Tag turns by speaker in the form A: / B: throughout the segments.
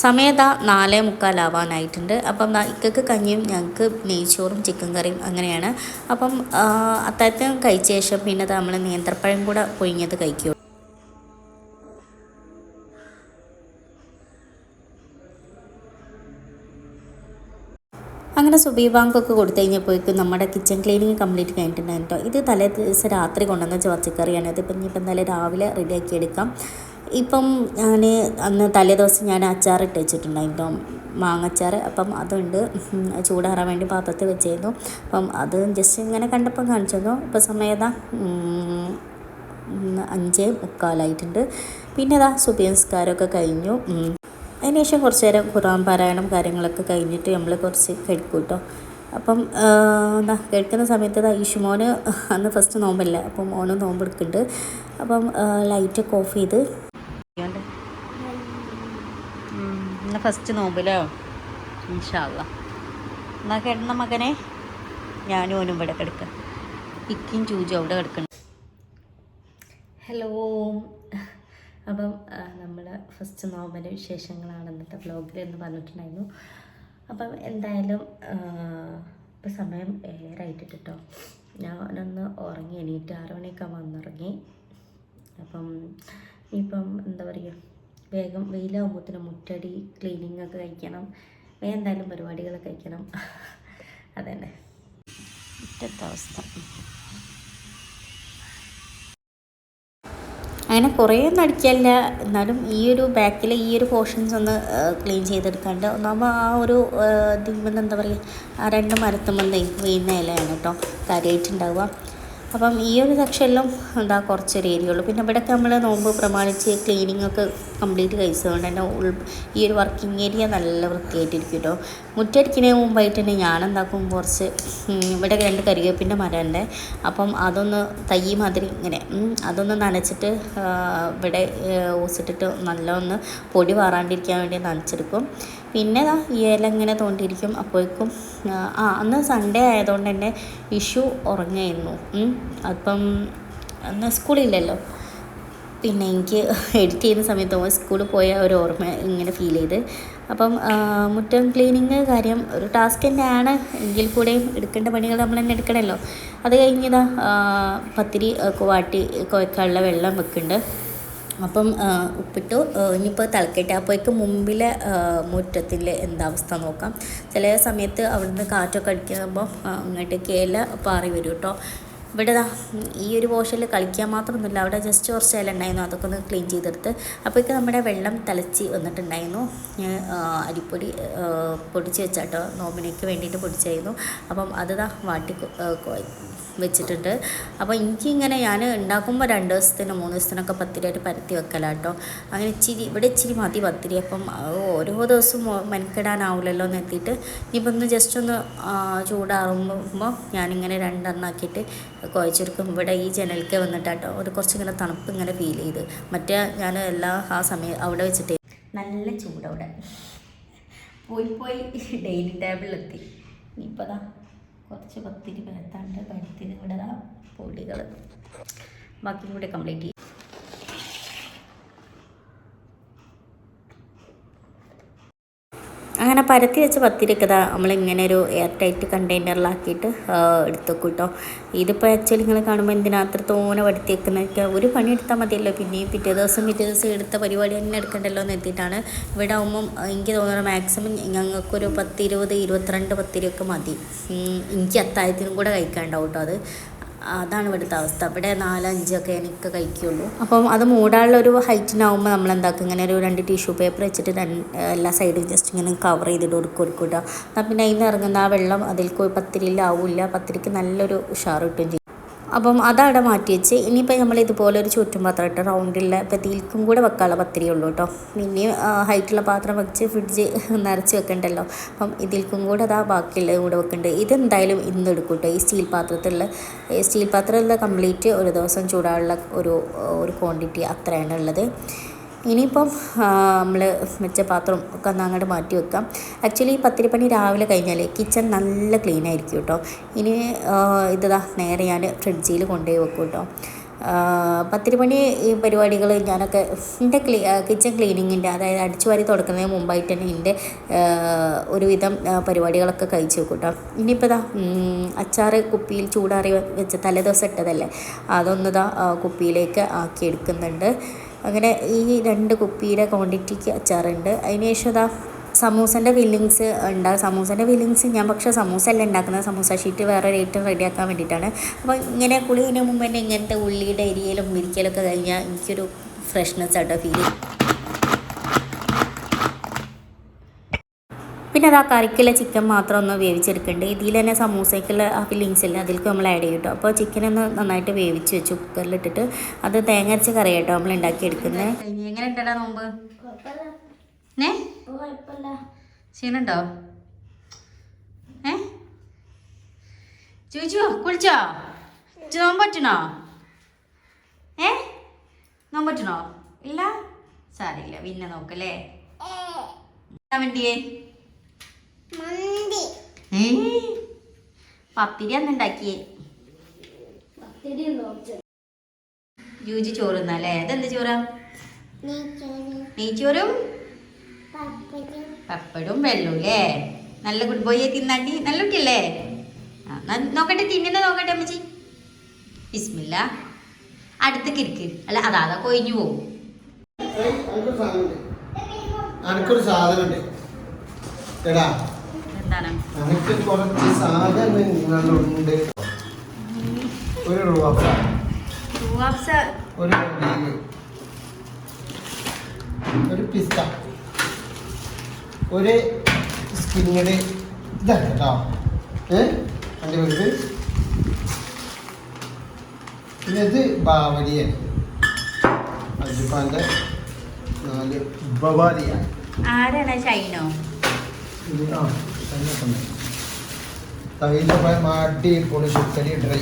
A: സമയത്താ നാലേ മുക്കാലാവാനായിട്ടുണ്ട്. അപ്പം ഇക്കക്ക് കഞ്ഞിയും ഞങ്ങൾക്ക് നെയ്ച്ചോറും ചിക്കൻ കറിയും അങ്ങനെയാണ്. അപ്പം അത്തരത്തിനും കഴിച്ച ശേഷം പിന്നെ നമ്മൾ നേന്ത്രപ്പഴം കൂടെ പൊഴിഞ്ഞത് കഴിക്കും. അങ്ങനെ സുബി ബാങ്കൊക്കെ കൊടുത്തു കഴിഞ്ഞപ്പോഴേക്കും നമ്മുടെ കിച്ചൺ ക്ലീനിങ് കംപ്ലീറ്റ് കഴിഞ്ഞിട്ടുണ്ടായിരുന്നു കേട്ടോ. ഇത് തലേ ദിവസം രാത്രി കൊണ്ടുവന്ന പച്ചക്കറിയാണ് ഇതിപ്പം ഇനിയിപ്പം ഇന്നലെ രാവിലെ റെഡിയാക്കി എടുക്കാം. ഇപ്പം ഞാൻ അന്ന് തലേ ദിവസം ഞാൻ അച്ചാറിട്ട് വെച്ചിട്ടുണ്ടായിരുന്നു. മാങ്ങച്ചാർ അപ്പം അതുണ്ട്. ചൂടാറാൻ വേണ്ടി പാത്രത്തിൽ വെച്ചിരുന്നു. അപ്പം അത് ജസ്റ്റ് ഇങ്ങനെ കണ്ടപ്പം കാണിച്ചു തന്നു. ഇപ്പം സമയതാ അഞ്ച് മുക്കാലായിട്ടുണ്ട്. പിന്നെ അതാ സുബിയംസ്കാരമൊക്കെ കഴിഞ്ഞു. അതിനുശേഷം കുറച്ച് നേരം ഖുറാൻ പാരായണം കാര്യങ്ങളൊക്കെ കഴിഞ്ഞിട്ട് നമ്മൾ കുറച്ച് കഴിക്കും കേട്ടോ അപ്പം എന്താ? കേൾക്കുന്ന സമയത്ത് ഈശുമോന് അന്ന് ഫസ്റ്റ് നോമ്പല്ല? അപ്പം മോനും നോമ്പ് എടുക്കുന്നുണ്ട് അപ്പം ലൈറ്റൊക്കെ ഓഫ് ചെയ്ത് ഇന്ന് ഫസ്റ്റ് നോമ്പിലോ? ഇൻഷാല്ല എന്നാ കിടന്ന മകനെ? ഞാനും ഓനും ഇവിടെ കിടക്കുക ഇക്കും ചൂജും അവിടെ കിടക്കണം. ഹലോ. അപ്പം നമ്മൾ ഫസ്റ്റ് നോമ്പന്റെ വിശേഷങ്ങളാണ് ഇന്നത്തെ വ്ലോഗിൽ എന്ന് പറഞ്ഞിട്ടുണ്ടായിരുന്നു. അപ്പം എന്തായാലും ഇപ്പം സമയം ഏഴരായിട്ട് കേട്ടോ ഞാനൊന്ന് ഉറങ്ങി എണീറ്റ് ആറ് മണിയൊക്കെ വന്നിറങ്ങി. അപ്പം ഇപ്പം എന്താ പറയുക വേഗം വെയിലാകുമ്പോഴത്തേനും മുറ്റടി ക്ലീനിങ് ഒക്കെ കഴിക്കണം. വേഗം എന്തായാലും പരിപാടികളൊക്കെ കഴിക്കണം. അതന്നെ. മുറ്റത്തെ അവസ്ഥ. അങ്ങനെ കുറേ ഒന്നും അടിക്കല്ല എന്നാലും ഈ ഒരു ബാക്കിലെ ഈ ഒരു പോർഷൻസ് ഒന്ന് ക്ലീൻ ചെയ്തെടുക്കാണ്ട് ഒന്നാകുമ്പോൾ ആ ഒരു ഇതിമെന്ന് എന്താ പറയുക ആ രണ്ട് മരത്തുമ്പോൾ വീഴുന്ന ഇലയാണ് കേട്ടോ കാര്യമായിട്ടുണ്ടാവുക അപ്പം ഈ ഒരു സെക്ഷനിലും എന്താ കുറച്ചൊരു ഏരിയ ഉള്ളൂ പിന്നെ ഇവിടെയൊക്കെ നമ്മൾ നോമ്പ് പ്രമാണിച്ച് ക്ലീനിങ് ഒക്കെ കംപ്ലീറ്റ് കഴിച്ചതുകൊണ്ട് തന്നെ ഈ ഒരു വർക്കിംഗ് ഏരിയ നല്ല വൃത്തിയായിട്ടിരിക്കും കേട്ടോ മുറ്റടിക്കുന്നതിന് മുമ്പായിട്ട് തന്നെ ഞാൻ എന്താക്കും കുറച്ച് ഇവിടെ രണ്ട് കരിവേപ്പിന്റെ മരമുണ്ട്. അപ്പം അതൊന്ന് തൈ മാതിരി ഇങ്ങനെ അതൊന്ന് നനച്ചിട്ട് ഇവിടെ ഇവിടെ ഓസിട്ടിട്ട് നല്ലൊന്ന് പൊടി വാറാണ്ടിരിക്കാൻ വേണ്ടി നനച്ചെടുക്കും. പിന്നെ ഈ ഇല ഇങ്ങനെ തോണ്ടിയിരിക്കും. അപ്പോഴേക്കും ആ, അന്ന് സൺഡേ ആയതുകൊണ്ട് തന്നെ ഇഷു ഉറങ്ങായിരുന്നു. അപ്പം അന്ന് സ്കൂളില്ലല്ലോ. പിന്നെ എനിക്ക് എഡിറ്റ് ചെയ്യുന്ന സമയത്ത് സ്കൂളിൽ പോയ ഒരു ഓർമ്മ ഇങ്ങനെ ഫീൽ ചെയ്ത്. അപ്പം മുറ്റം ക്ലീനിങ് കാര്യം ഒരു ടാസ്ക് തന്നെയാണ്. എങ്കിൽ കൂടെയും എടുക്കേണ്ട പണികൾ നമ്മൾ തന്നെ എടുക്കണമല്ലോ അത് കഴിഞ്ഞതാ പത്തിരി വാട്ടി കുഴക്കാനുള്ള വെള്ളം വെക്കുന്നുണ്ട്. അപ്പം ഉപ്പിട്ടു ഇനിയിപ്പോൾ തിളക്കട്ടെ. അപ്പോഴേക്ക് മുമ്പിലെ ആ, മുറ്റത്തിലെ എന്താ അവസ്ഥ നോക്കാം. ചില സമയത്ത് അവിടുന്ന് കാറ്റൊക്കെ അടിക്കുമ്പോൾ അങ്ങോട്ട് കേല പാറി വരും കേട്ടോ ഇവിടെ ഈ ഒരു പോർഷനിൽ കളിക്കാൻ മാത്രമൊന്നുമില്ല അവിടെ ജസ്റ്റ് കുറച്ച് ഇല ഉണ്ടായിരുന്നു. അതൊക്കെ ഒന്ന് ക്ലീൻ ചെയ്തെടുത്ത്. അപ്പോഴേക്ക് നമ്മുടെ വെള്ളം തിളച്ച് വന്നിട്ടുണ്ടായിരുന്നു. അരിപ്പൊടി പൊടിച്ച് വെച്ചാട്ടോ. നോമിനേക്ക് വേണ്ടിയിട്ട് പൊടിച്ചായിരുന്നു. അപ്പം അത് വാട്ടി വെച്ചിട്ടുണ്ട്. അപ്പോൾ എനിക്കിങ്ങനെ ഞാൻ ഉണ്ടാക്കുമ്പോൾ രണ്ട് ദിവസത്തിന് മൂന്ന് ദിവസത്തിനൊക്കെ പത്തിരിയായിട്ട് പരത്തി വെക്കലാട്ടോ അങ്ങനെ ഇച്ചിരി ഇവിടെ ഇച്ചിരി മതി പത്തിരി. അപ്പം ഓരോ ദിവസവും മെനക്കിടാനാവില്ലല്ലോ എന്ന് എത്തിയിട്ട് ഇനിയിപ്പോൾ ഒന്ന് ജസ്റ്റ് ഒന്ന് ചൂടാറുമ്പോൾ ഞാനിങ്ങനെ രണ്ടെണ്ണാക്കിയിട്ട് കുഴച്ചെടുക്കും ഇവിടെ ഈ ജനൽക്ക് വന്നിട്ടാട്ടോ ഒരു കുറച്ചിങ്ങനെ തണുപ്പ് ഇങ്ങനെ ഫീൽ ചെയ്ത്. മറ്റേ ഞാൻ എല്ലാ ആ സമയം അവിടെ വെച്ചിട്ട് നല്ല ചൂടവിടെ. പോയി പോയി. ഡൈനിങ് ടേബിളിലെത്തി. ഇനിയിപ്പോൾ കുറച്ച് പത്തിരി പരത്താണ്ട് പരത്തിന് ഇവിടെ ദാ പൊടികൾ ബാക്കി കൂടെ കംപ്ലീറ്റ് ചെയ്യും. അങ്ങനെ പരത്തി വെച്ച പത്തിരിക്കത നമ്മളിങ്ങനെ ഒരു എയർ ടൈറ്റ് കണ്ടെയ്നറിലാക്കിയിട്ട് എടുത്തു വെക്കും കേട്ടോ ഇതിപ്പോൾ ആക്ച്വലി നിങ്ങൾ കാണുമ്പോൾ എന്തിനാ അത്ര തോനെ പരത്തി വെക്കുന്നതൊക്കെ ഒരു പണി എടുത്താൽ മതിയല്ലോ. പിന്നെയും പിറ്റേ ദിവസം പിറ്റേ ദിവസം എടുത്ത പരിപാടി തന്നെ എടുക്കണ്ടല്ലോ എന്ന് എത്തിയിട്ടാണ് ഇവിടെ ആകുമ്പം എനിക്ക് തോന്നുന്നത് മാക്സിമം ഞങ്ങൾക്കൊരു പത്ത് ഇരുപത് ഇരുപത്തിരണ്ട് പത്തിരിയൊക്കെ മതി. എനിക്ക് അത്താഴത്തിനും കൂടെ കഴിക്കാണ്ടാവും കേട്ടോ അത്. അതാണ് ഇവിടുത്തെ അവസ്ഥ. ഇവിടെ നാലഞ്ചൊക്കെ എനിക്ക് കഴിക്കുള്ളൂ. അപ്പം അത് മൂടാനുള്ള ഒരു ഹൈറ്റിനാവുമ്പോൾ നമ്മൾ എന്താക്കും ഇങ്ങനെ ഒരു രണ്ട് ടിഷ്യൂ പേപ്പർ വെച്ചിട്ട് എല്ലാ സൈഡും ജസ്റ്റ് ഇങ്ങനെ കവർ ചെയ്തിട്ട് കൊടുക്കും കൊടുക്കും കേട്ടോ എന്നാൽ പിന്നെ അതിൽ നിന്ന് ഇറങ്ങുന്ന ആ വെള്ളം അതിൽ പത്തിരിയിലാവില്ല. പത്തിരിക്ക് നല്ലൊരു ഉഷാർ കിട്ടും അപ്പം അതവിടെ മാറ്റി വെച്ച് ഇനിയിപ്പോൾ നമ്മൾ ഇതുപോലെ ഒരു ചുറ്റും പാത്രം ഇട്ട് റൗണ്ടുള്ള ഇപ്പം തീൽക്കും കൂടെ വെക്കാനുള്ള പത്തിരി ഉള്ളൂ കേട്ടോ. ഇനിയും ഹൈറ്റുള്ള പാത്രം വെച്ച് ഫ്രിഡ്ജ് നിറച്ച് വെക്കണ്ടല്ലോ. അപ്പം ഇതിൽക്കും കൂടെ അതാ ബാക്കിയുള്ളത് കൂടെ വെക്കുന്നുണ്ട് ഇതെന്തായാലും ഇന്ന് എടുക്കും ഈ സ്റ്റീൽ പാത്രത്തിലുള്ള സ്റ്റീൽ പാത്രത്തിലുള്ള കംപ്ലീറ്റ് ഒരു ദിവസം ചൂടാനുള്ള ഒരു ഒരു ക്വാണ്ടിറ്റി അത്രയാണ് ഉള്ളത്. ഇനിയിപ്പം നമ്മൾ വെച്ച പാത്രം ഒക്കെ ഒന്ന് അങ്ങോട്ട് മാറ്റി വെക്കാം. ആക്ച്വലി ഈ പത്തിരിപ്പണി രാവിലെ കഴിഞ്ഞാൽ കിച്ചൺ നല്ല ക്ലീൻ ആയിരിക്കും കേട്ടോ. ഇനി ഇതാ നേരെ ഞാൻ ഫ്രിഡ്ജിൽ കൊണ്ടുപോയി വെക്കും കേട്ടോ. പത്തിരിപ്പണി ഈ പരിപാടികൾ ഞാനൊക്കെ എന്റെ ക്ലീ കിച്ചൺ ക്ലീനിങ്ങിന്റെ അതായത് അടിച്ചു വാരി തുടക്കുന്നതിന് മുമ്പായിട്ട് തന്നെ എന്റെ ഒരുവിധം പരിപാടികളൊക്കെ കഴിച്ചു വെക്കും കേട്ടോ. ഇനിയിപ്പോൾ ഇതാ അച്ചാറ് കുപ്പിയിൽ ചൂടാറി വെച്ച തലേദിവസം ഇട്ടതല്ലേ അതൊന്ന് ഇതാ കുപ്പിയിലേക്ക് ആക്കി എടുക്കുന്നുണ്ട്. അങ്ങനെ ഈ രണ്ട് കുപ്പിയുടെ ക്വാണ്ടിറ്റിക്ക് അച്ചാറുണ്ട്. അതിന് ശേഷം അതാ സമൂസന്റെ ഫില്ലിങ്സ് ഉണ്ട്. സമൂസന്റെ ഫില്ലിങ്സ് ഞാൻ പക്ഷേ സമൂസ അല്ല ഉണ്ടാക്കുന്നത്. സമൂസ ഷീറ്റ് വേറെ ഐറ്റം റെഡിയാക്കാൻ വേണ്ടിയിട്ടാണ്. അപ്പോൾ ഇങ്ങനെ കുളിന് മുമ്പ് തന്നെ ഇങ്ങനത്തെ ഉള്ളിയുടെ എരിയലും വിരിക്കലൊക്കെ കഴിഞ്ഞാൽ എനിക്കൊരു ഫ്രഷ്നെസ് ആട്ടോ ഫീൽ ചെയ്യും. പിന്നെ അത് ആ കറിക്കുള്ള ചിക്കൻ മാത്രം ഒന്ന് വേവിച്ചെടുക്കേണ്ടത് ഇതിൽ തന്നെ സമൂസയ്ക്കുള്ള ആ ഫില്ലിങ്സ് ഇല്ല അതിലേക്ക് നമ്മൾ ആഡ് ചെയ്യും കേട്ടോ അപ്പോൾ ചിക്കൻ ഒന്ന് നന്നായിട്ട് വേവിച്ച് വെച്ചു കുക്കറിലിട്ടിട്ട് അത് തേങ്ങ അരച്ച കറി കേട്ടോ നമ്മൾ ഉണ്ടാക്കിയെടുക്കുന്നത് എങ്ങനെ ഇട്ടടാ നോമ്പ്? ക്ഷീണുണ്ടോ? ഏ ചോദിച്ചോ? കുളിച്ചോ? നോമ്പ് പറ്റണോ? ഏ നോമ്പ് പറ്റണോ? ഇല്ല? സാരില്ല പിന്നെ നോക്കല്ലേ വേണ്ടിയേ പത്തിരി അന്ന് ഉണ്ടാക്കിയേ. ജൂജി ചോറുന്നല്ലേ അതെന്ത് ചോറാ? നെയ്ച്ചോറും. പപ്പടും വെള്ളവും അല്ലേ? നല്ല ഗുഡ് ബോയ് തിന്നാട്ടി നല്ല കുട്ടിയല്ലേ? നോക്കട്ടെ തിന്നുന്ന നോക്കട്ടെ അമ്മച്ചി. ബിസ്മില്ല. അടുത്തേക്ക് ഇരിക്ക് അല്ല അതാ അതാ കൊയിഞ്ഞു പോകും.
B: അനക്കൊരു സാധനം ഉണ്ട് എടാ
A: എന്താണ്
B: അനക്ക് കുറച്ച് സാധനങ്ങളുണ്ട് ഒരു റൂപ
A: റുവാബ്സ
B: ഒരു ഒരു പിസ്ത ഒരു സ്കിന്നിയുടെ ഇതാണ് കേട്ടോ ഏ? എന്റെ പേര്? പിന്നെ ഇത് ബാവലിയാണ് അജിപ്പാന്റെ നാല് ബവാലിയാണ്
A: ആരാണ്? ഷൈനോ?
B: ആ. തന്നെ തൈലമായ അടിപൊളി ചുക്കരി ഡ്രൈ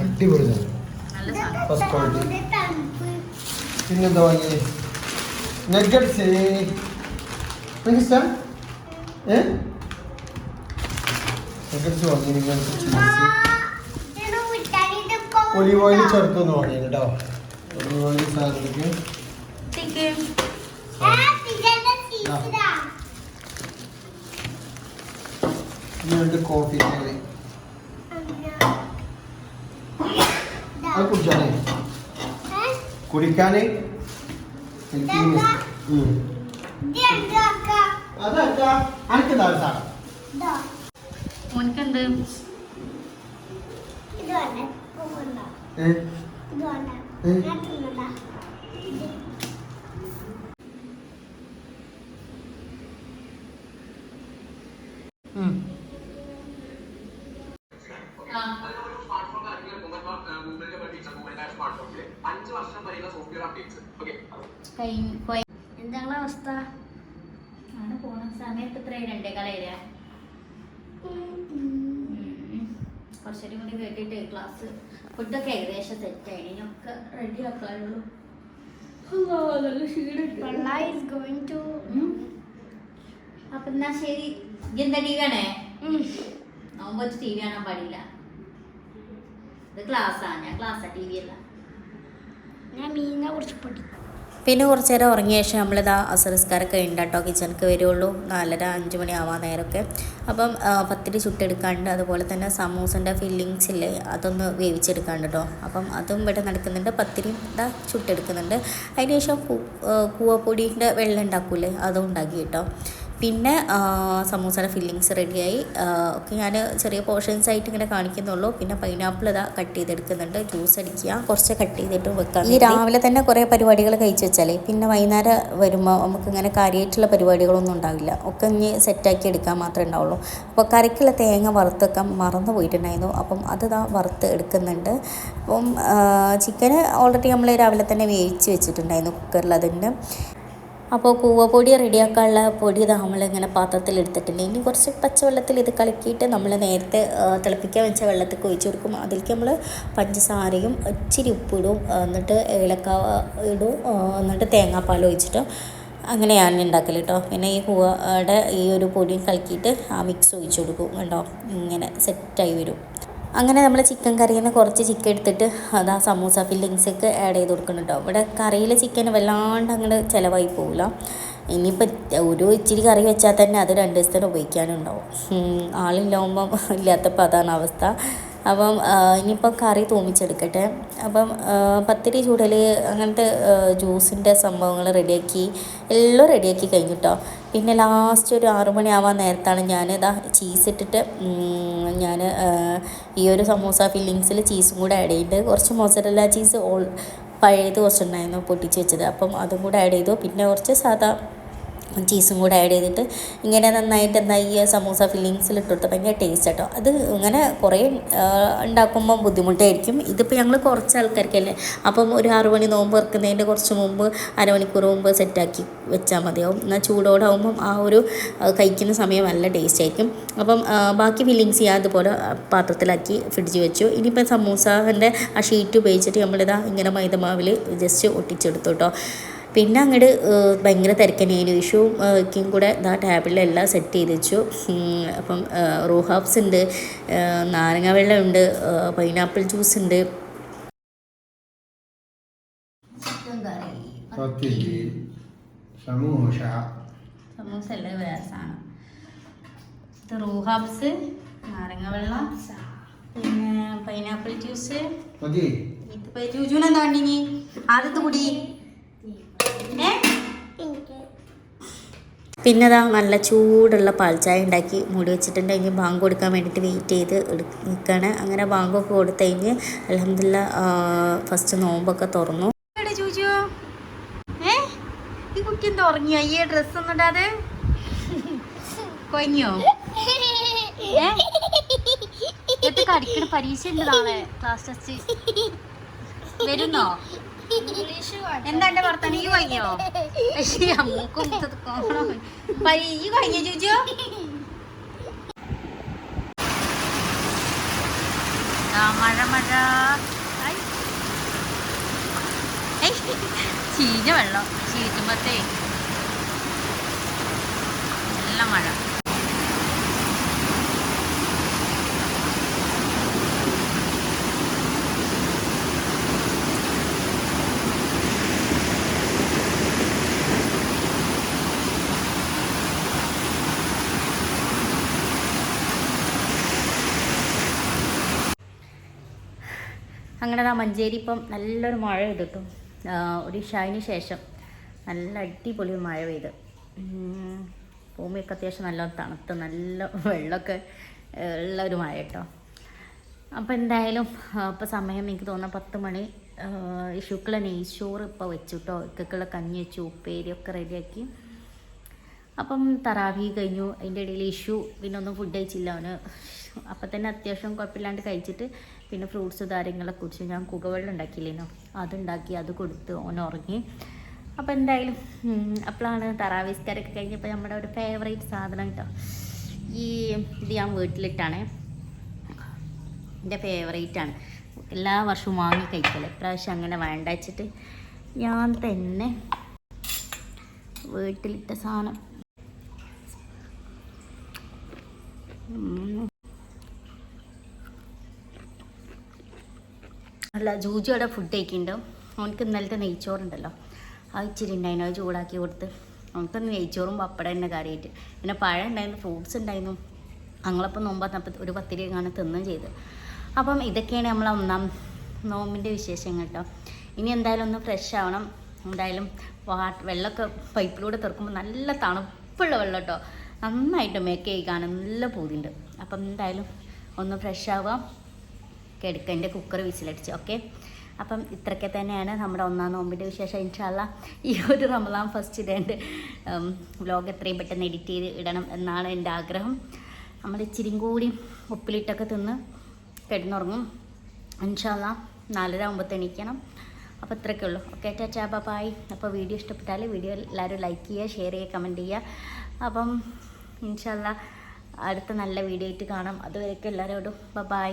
B: അടിപൊളി
A: നല്ല സാധനം
B: ഫസ്റ്റ് ക്വാളിറ്റി പിന്നെന്താ വാങ്ങി നഗറ്റ്സ് ഇഷ്ടം ഏ? നഗറ്റ്സ് വാങ്ങി നിങ്ങൾ ഒലിവ് ഓയിൽ ചേർത്തൊന്ന് വാങ്ങി കേട്ടോ. ഒലിവ് ഓയിൽ സാധനത്തിലേക്ക്
A: ചിക്കൻ
B: ഇനി രണ്ട് കോഫി അത് കുടിച്ചാലേ? കുടിക്കാനേ? എനിക്ക്. അതല്ല അനക്കെന്താ സാധനം
A: മോനിക്കെന്ത്?
B: ഏ? ഏ?
A: കഴിഞ്ഞ് പോയ.
C: എന്താണ് അവസ്ഥ?
A: ആണ് പോണ സമയത്ത് ഇത്രയും രണ്ടേ കളയില്ല കുറച്ചൊരു കൂടി കേട്ടിട്ട് ക്ലാസ് ഫുഡൊക്കെ ഏകദേശം സെറ്റായി ഇനിയൊക്കെ റെഡി ആക്കാനുള്ളൂ. നല്ല ക്ഷീണുണ്ട്
C: പള്ള is going to
A: അപ്പൊ എന്നാ ശരി. എന്താ ടി വി ആണേ നോമ്പ് വെച്ച് ടി വി കാണാൻ പാടില്ല. ഇത് ക്ലാസ്സാ ഞാൻ ക്ലാസ്സാ ടി വി അല്ല.
C: ഞാൻ മീനിനെ കുറിച്ച് പഠിക്കും.
A: പിന്നെ കുറച്ച് നേരം ഉറങ്ങിയ ശേഷം നമ്മളിതാ അസറിസ്കാരൊക്കെ ഉണ്ട് കേട്ടോ കിച്ചണിക്ക് വരുള്ളൂ. നാലര അഞ്ച് മണി ആവാൻ നേരമൊക്കെ. അപ്പം പത്തിരി ചുട്ടെടുക്കാണ്ട് അതുപോലെ തന്നെ സമൂസന്റെ ഫില്ലിങ്സ് ഇല്ലേ അതൊന്ന് വേവിച്ചെടുക്കാണ്ട് കേട്ടോ അപ്പം അതും ഇവിടെ നടക്കുന്നുണ്ട്. പത്തിരി ഇതാ ചുട്ടെടുക്കുന്നുണ്ട്. അതിന് ശേഷം വെള്ളം ഉണ്ടാക്കൂലേ അതും ഉണ്ടാക്കി കേട്ടോ പിന്നെ സമൂസയുടെ ഫില്ലിങ്സ് റെഡിയായി. ഒക്കെ ഞാൻ ചെറിയ പോർഷൻസ് ആയിട്ട് ഇങ്ങനെ കാണിക്കുന്നുള്ളൂ. പിന്നെ പൈനാപ്പിൾ ഇതാ കട്ട് ചെയ്തെടുക്കുന്നുണ്ട്. ജ്യൂസ് അടിക്കുക. കുറച്ച് കട്ട് ചെയ്തിട്ട് വെക്കാം ഈ രാവിലെ തന്നെ കുറേ പരിപാടികൾ കഴിച്ച് വെച്ചാലേ പിന്നെ വൈകുന്നേരം വരുമ്പോൾ നമുക്ക് ഇങ്ങനെ കാര്യമായിട്ടുള്ള പരിപാടികളൊന്നും ഉണ്ടാവില്ല. ഒക്കെ ഇനി സെറ്റാക്കി എടുക്കാൻ മാത്രമേ ഉണ്ടാവുള്ളൂ. അപ്പോൾ കറിക്കുള്ള തേങ്ങ വറുത്തൊക്കെ മറന്നു പോയിട്ടുണ്ടായിരുന്നു. അപ്പം അത് ഇതാ വറുത്ത് എടുക്കുന്നുണ്ട്. അപ്പം ചിക്കന് ഓൾറെഡി നമ്മൾ രാവിലെ തന്നെ വേവിച്ച് വെച്ചിട്ടുണ്ടായിരുന്നു കുക്കറിൽ അതിന്റെ. അപ്പോൾ കൂവപ്പൊടി റെഡിയാക്കാനുള്ള പൊടി ഇത് നമ്മളിങ്ങനെ പാത്രത്തിൽ എടുത്തിട്ടുണ്ട്. ഇനി കുറച്ച് പച്ചവെള്ളത്തിൽ ഇത് കലക്കിയിട്ട് നമ്മൾ നേരത്തെ തിളപ്പിക്കാൻ വെച്ച വെള്ളത്തിൽ ഒഴിച്ചു കൊടുക്കും. അതിലേക്ക് നമ്മൾ പഞ്ചസാരയും ഇച്ചിരി ഉപ്പിടും. എന്നിട്ട് ഏലക്ക ഇടും. എന്നിട്ട് തേങ്ങാപ്പാൽ ഒഴിച്ചിട്ട്. അങ്ങനെയാണ് ഉണ്ടാക്കൽ കേട്ടോ. പിന്നെ ഈ കൂവയുടെ ഈ ഒരു പൊടിയും കലക്കിയിട്ട് ആ മിക്സ് ഒഴിച്ചു കൊടുക്കും. കേട്ടോ ഇങ്ങനെ സെറ്റായി വരും. അങ്ങനെ നമ്മൾ ചിക്കൻ കറിയിൽ നിന്ന് കുറച്ച് ചിക്കൻ എടുത്തിട്ട് അത് സമൂസ ഫില്ലിങ്സൊക്കെ ആഡ് ചെയ്ത് കൊടുക്കണം കേട്ടോ ഇവിടെ കറിയിൽ ചിക്കൻ വല്ലാണ്ട് അങ്ങോട്ട് ചിലവായി പോകില്ല ഇനിയിപ്പോൾ ഒരു ഇച്ചിരി കറി വെച്ചാൽ തന്നെ അത് രണ്ട് ദിവസത്തിന് ഉപയോഗിക്കാനുണ്ടാവും. ആളില്ലാകുമ്പം ഇല്ലാത്തപ്പോൾ അതാണ് അവസ്ഥ. അപ്പം ഇനിയിപ്പോൾ കറി തൂമിച്ചെടുക്കട്ടെ. അപ്പം പത്തിരി ചൂടൽ അങ്ങനത്തെ ജ്യൂസിന്റെ സംഭവങ്ങൾ റെഡിയാക്കി എല്ലാം റെഡിയാക്കി കഴിഞ്ഞു കേട്ടോ പിന്നെ ലാസ്റ്റ് ഒരു ആറു മണിയാവാൻ നേരത്താണ് ഞാൻ ഇതാ ചീസ് ഇട്ടിട്ട് ഞാൻ ഈ ഒരു സമൂസ ഫില്ലിങ്സിൽ ചീസും കൂടെ ആഡ് ചെയ്തിട്ട് കുറച്ച് മോസറല്ല ചീസ് ഓൾ പഴയത് കുറച്ചുണ്ടായിരുന്നു പൊട്ടിച്ച് വെച്ചത്. അപ്പം അതും കൂടെ ആഡ് ചെയ്തു. പിന്നെ കുറച്ച് സാധാ ചീസും കൂടെ ആഡ് ചെയ്തിട്ട് ഇങ്ങനെ നന്നായിട്ട് എന്താ ഈ സമൂസ ഫില്ലിങ്സിൽ ഇട്ടിട്ട് ഭയങ്കര ടേസ്റ്റ് കേട്ടോ അത് ഇങ്ങനെ കുറേ ഉണ്ടാക്കുമ്പോൾ ബുദ്ധിമുട്ടായിരിക്കും. ഇതിപ്പോൾ ഞങ്ങൾ കുറച്ച് ആൾക്കാർക്കല്ലേ അപ്പം ഒരു ആറു മണി നോമ്പ് ഇറക്കുന്നതിന്റെ കുറച്ച് മുമ്പ് അരമണിക്കൂർ മുമ്പ് സെറ്റാക്കി വെച്ചാൽ മതിയാവും. എന്നാൽ ചൂടോടാവുമ്പം ആ ഒരു കഴിക്കുന്ന സമയം നല്ല ടേസ്റ്റ് ആയിരിക്കും. അപ്പം ബാക്കി ഫില്ലിങ്സ് ഞാൻ അതുപോലെ പാത്രത്തിലാക്കി ഫ്രിഡ്ജ് വെച്ചു. ഇനിയിപ്പോൾ സമൂസന്റെ ആ ഷീറ്റ് ഉപയോഗിച്ചിട്ട് നമ്മളിതാ ഇങ്ങനെ മൈദമാവിൽ ജസ്റ്റ് ഒട്ടിച്ചെടുത്തു കേട്ടോ പിന്നെ അങ്ങോട്ട് ഭയങ്കര തിരക്കനേനു. വിഷു ഒക്കെയും കൂടെ ഇതാ ടാബിലെല്ലാം സെറ്റ് ചെയ്ത് വെച്ചു. അപ്പം റൂഹാബ്സ് ഉണ്ട് നാരങ്ങ വെള്ളമുണ്ട് പൈനാപ്പിൾ ജ്യൂസ് ഉണ്ട് ചിക്കൻ കറി
B: പത്തിരി സമൂസ.
A: സമൂസ അല്ലേ വേറെ സാധനം ഇത് റൂഹാബ്സ് നാരങ്ങ വെള്ളം പിന്നെ പൈനാപ്പിൾ ജ്യൂസ്. വേണ്ടി ആദ്യത്തെ കുടി പിന്നെ അതാ നല്ല ചൂടുള്ള പാൽച്ചായ ഉണ്ടാക്കി മൂടി വെച്ചിട്ടുണ്ടെങ്കിൽ ബാങ്ക് കൊടുക്കാൻ വേണ്ടിയിട്ട് വെയിറ്റ് ചെയ്ത് നിൽക്കുകയാണ് അങ്ങനെ ബാങ്കൊക്കെ കൊടുത്തു കഴിഞ്ഞ് അലഹമില്ല ഫസ്റ്റ് നോമ്പൊക്കെ തുറന്നു. ഈ കുട്ടി എന്താ ഒന്നും ഇടാതെ? പരീക്ഷ ഉണ്ട് നാളെ ക്ലാസ് ടെസ്റ്റ് വരുന്നോ? എന്താ എന്റെ ഭർത്താവ് ഈ വാങ്ങിയോ പക്ഷേ അമ്മൂക്കും ഈ കഴിഞ്ഞോ ചോദിച്ചോ മഴ മഴ. ചീഞ്ഞ വെള്ളം. ചീറ്റുമ്പത്തേ നല്ല മഴ. അങ്ങനെ ആ മഞ്ചേരി ഇപ്പം നല്ലൊരു മഴ പെയ്തിട്ടു ഒരു ഇഷായിന് ശേഷം നല്ല അടിപൊളി മഴ പെയ്ത്. ഭൂമിയൊക്കെ അത്യാവശ്യം നല്ല തണുത്ത് നല്ല വെള്ളമൊക്കെ ഉള്ള ഒരു മഴ കേട്ടോ. അപ്പോൾ എന്തായാലും ഇപ്പോൾ സമയം എനിക്ക് തോന്നുന്ന പത്ത് മണി. ഇഷുക്കളെ നെയ്ച്ചോറ് ഇപ്പോൾ വെച്ചു കേട്ടോ ഇക്കൊക്കെയുള്ള കഞ്ഞി വെച്ചു ഉപ്പേരിയൊക്കെ റെഡിയാക്കി. അപ്പം തറാവി കഴിഞ്ഞു. അതിന്റെ ഇടയിൽ ഇഷു പിന്നെ ഒന്നും ഫുഡ് കഴിച്ചില്ല അവന്. അപ്പം തന്നെ അത്യാവശ്യം കുഴപ്പമില്ലാണ്ട് കഴിച്ചിട്ട് പിന്നെ ഫ്രൂട്ട്സ് കാര്യങ്ങളൊക്കെ കുടിച്ച് ഞാൻ കുകവെള്ളം ഉണ്ടാക്കിയില്ലേനോ? അതുണ്ടാക്കി അത് കൊടുത്ത് ഓൻ ഉറങ്ങി. അപ്പോൾ എന്തായാലും അപ്പോഴാണ് തറാവിസ്കാരൊക്കെ കഴിഞ്ഞപ്പോൾ നമ്മുടെ ഒരു ഫേവറേറ്റ് സാധനം കേട്ടോ ഈ ഇത് ഞാൻ വീട്ടിലിട്ടാണ്. എന്റെ ഫേവറേറ്റ് ആണ്. എല്ലാ വർഷവും വാങ്ങി കഴിക്കൽ. ഇപ്രാവശ്യം അങ്ങനെ വേണ്ട വെച്ചിട്ട് ഞാൻ തന്നെ വീട്ടിലിട്ട സാധനം. അല്ല ജൂജു അവിടെ ഫുഡ് കഴിക്കുന്നുണ്ട്. അവനക്ക് ഇന്നലത്തെ നെയ്ച്ചോറുണ്ടല്ലോ. അത് ഇച്ചിരി ഉണ്ടായിരുന്നു അത് ചൂടാക്കി കൊടുത്ത്. അവനക്ക് നെയ്ച്ചോറും പപ്പടം തന്നെ കറിയിട്ട് പിന്നെ പഴം ഉണ്ടായിരുന്നു ഫ്രൂട്ട്സ് ഉണ്ടായിരുന്നു. ഞങ്ങളപ്പം നോമ്പത്തപ്പം ഒരു പത്തിരി കാണാൻ തിന്നും ചെയ്ത്. അപ്പം ഇതൊക്കെയാണ് നമ്മളെ ഒന്നാം നോമ്പിന്റെ വിശേഷം കേട്ടോ. ഇനി എന്തായാലും ഒന്ന് ഫ്രഷ് ആവണം. എന്തായാലും വാ വെള്ളമൊക്കെ പൈപ്പിലൂടെ തുറക്കുമ്പോൾ നല്ല തണുപ്പുള്ള വെള്ളം കേട്ടോ. നന്നായിട്ട് മേക്ക് ചെയ്യാനും നല്ല പൂതിയുണ്ട്. അപ്പം എന്തായാലും ഒന്ന് ഫ്രഷ് ആവാം. കിടക്കുക എന്റെ കുക്കർ വിസിലടിച്ച് ഓക്കെ അപ്പം ഇത്രയ്ക്ക് തന്നെയാണ് നമ്മുടെ ഒന്നാം നോമ്പിന്റെ വിശേഷം. ഇൻഷാല്ല ഈ ഒരു റമലാൻ ഫസ്റ്റ് ഇടേണ്ട വ്ലോഗ് എത്രയും പെട്ടെന്ന് എഡിറ്റ് ചെയ്ത് ഇടണം എന്നാണ് എന്റെ ആഗ്രഹം. നമ്മൾ ഇച്ചിരിയും കൂടി ഉപ്പിലിട്ടൊക്കെ തിന്ന് കിടന്നുറങ്ങും. ഇൻഷാല്ല നാലര ആകുമ്പോൾ എണീക്കണം. അപ്പോൾ ഇത്രയൊക്കെ ഉള്ളൂ. ഓക്കെ ടാറ്റാ ബായ് അപ്പോൾ വീഡിയോ ഇഷ്ടപ്പെട്ടാൽ വീഡിയോ എല്ലാവരും ലൈക്ക് ചെയ്യുക ഷെയർ ചെയ്യുക കമന്റ് ചെയ്യുക. അപ്പം ഇൻഷാല്ല അടുത്ത നല്ല വീഡിയോ ആയിട്ട് കാണാം. അതുവരെയൊക്കെ എല്ലാവരോടും ബൈ